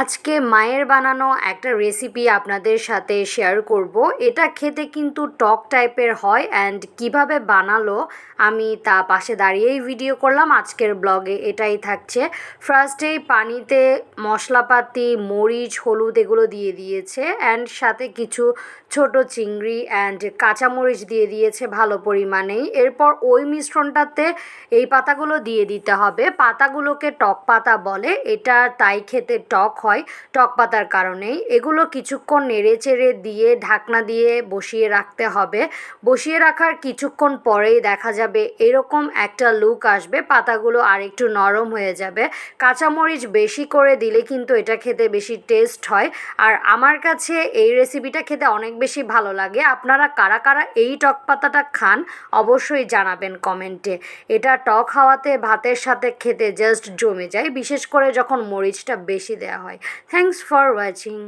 আজকে মায়ের বানানো একটা রেসিপি আপনাদের সাথে শেয়ার করব। এটা খেতে কিন্তু টক টাইপের হয় অ্যান্ড কীভাবে বানালো আমি তা পাশে দাঁড়িয়েই ভিডিও করলাম। আজকের ব্লগে এটাই থাকছে। ফার্স্টেই পানিতে মশলাপাতি, মরিচ, হলুদ এগুলো দিয়ে দিয়েছে অ্যান্ড সাথে কিছু ছোট চিংড়ি অ্যান্ড কাঁচামরিচ দিয়ে দিয়েছে ভালো পরিমাণেই। এরপর ওই মিশ্রণটাতে এই পাতাগুলো দিয়ে দিতে হবে। পাতাগুলোকে টক পাতা বলে। এটা তাই খেতে টক হয় টক পাতার কারণেই। এগুলো কিছুক্ষণ নেড়ে চেড়ে দিয়ে, ঢাকনা দিয়ে বসিয়ে রাখতে হবে। বসিয়ে রাখার কিছুক্ষণ পরেই দেখা যাবে এরকম একটা লুক আসবে, পাতাগুলো আর একটু নরম হয়ে যাবে। কাঁচামরিচ বেশি করে দিলে কিন্তু এটা খেতে বেশি টেস্ট হয়। আর আমার কাছে এই রেসিপিটা খেতে অনেক বেশি ভালো লাগে। আপনারা কারা কারা এই টক পাতাটা খান অবশ্যই জানাবেন কমেন্টে। এটা টক হাওয়াতে, ভাতের সাথে খেতে জাস্ট জমে যায়। বিশেষ করে যখন মরিচটা বেশি দেওয়া হয়। Thanks for watching